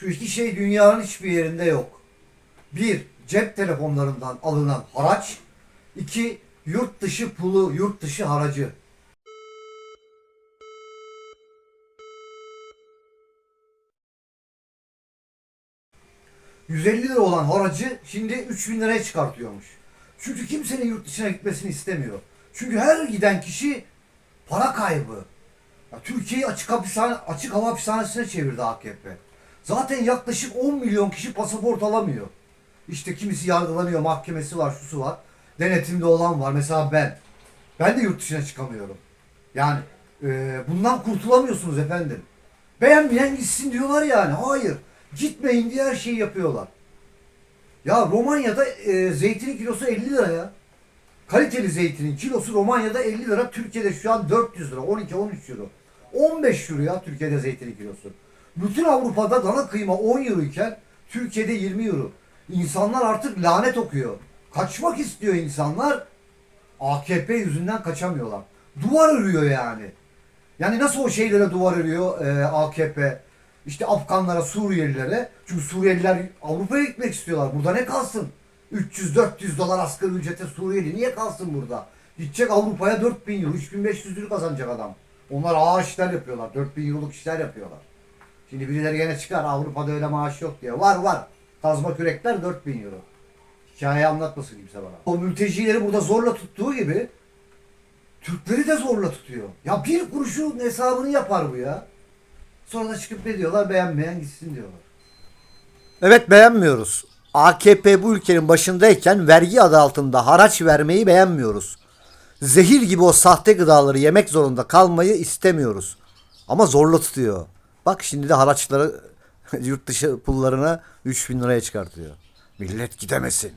Şu iki şey dünyanın hiçbir yerinde yok. Bir, cep telefonlarından alınan haraç. İki, yurt dışı pulu, yurt dışı haracı. ...150 lira olan haracı şimdi 3000 liraya çıkartıyormuş. Çünkü kimsenin yurt dışına gitmesini istemiyor. Çünkü her giden kişi para kaybı. Türkiye'yi açık, hapishane, açık hava hapishanesine çevirdi AKP. Zaten yaklaşık 10 milyon kişi pasaport alamıyor. İşte kimisi yargılanıyor, mahkemesi var, şusu var. Denetimde olan var. Mesela ben. Ben de yurt dışına çıkamıyorum. Yani e, bundan kurtulamıyorsunuz efendim. Beğenmeyen gitsin diyorlar yani. Hayır. Gitmeyin diye her şeyi yapıyorlar. Ya Romanya'da e, zeytinin kilosu 50 lira ya. Kaliteli zeytinin kilosu Romanya'da 50 lira. Türkiye'de şu an 400 lira. 12-13 euro. 15 euro ya Türkiye'de zeytinin kilosu. Bütün Avrupa'da dana kıyma 10 euro iken Türkiye'de 20 euro. İnsanlar artık lanet okuyor. Kaçmak istiyor insanlar. AKP yüzünden kaçamıyorlar. Duvar örüyor yani. Yani nasıl o şeylere duvar örüyor e, AKP? İşte Afganlara, Suriyelilere. Çünkü Suriyeliler Avrupa'ya gitmek istiyorlar. Burada ne kalsın? 300-400 dolar asgari ücrete Suriyeli niye kalsın burada? Gidecek Avrupa'ya 4000 euro, 3500 euro kazanacak adam. Onlar ağır işler yapıyorlar. 4000 euroluk işler yapıyorlar. Şimdi birileri gene çıkar Avrupa'da öyle maaş yok diye. Var var. Kazma kürekler 4000 euro. Hikaye anlatmasın kimse bana. O mültecileri burada zorla tuttuğu gibi Türkleri de zorla tutuyor. Ya bir kuruşun hesabını yapar bu ya. Sonra da çıkıp ne diyorlar? Beğenmeyen gitsin diyorlar. Evet beğenmiyoruz. AKP bu ülkenin başındayken vergi adı altında haraç vermeyi beğenmiyoruz. Zehir gibi o sahte gıdaları yemek zorunda kalmayı istemiyoruz. Ama zorla tutuyor. Bak şimdi de haraçları yurt dışı pullarına 3000 liraya çıkartıyor. Millet gidemesin.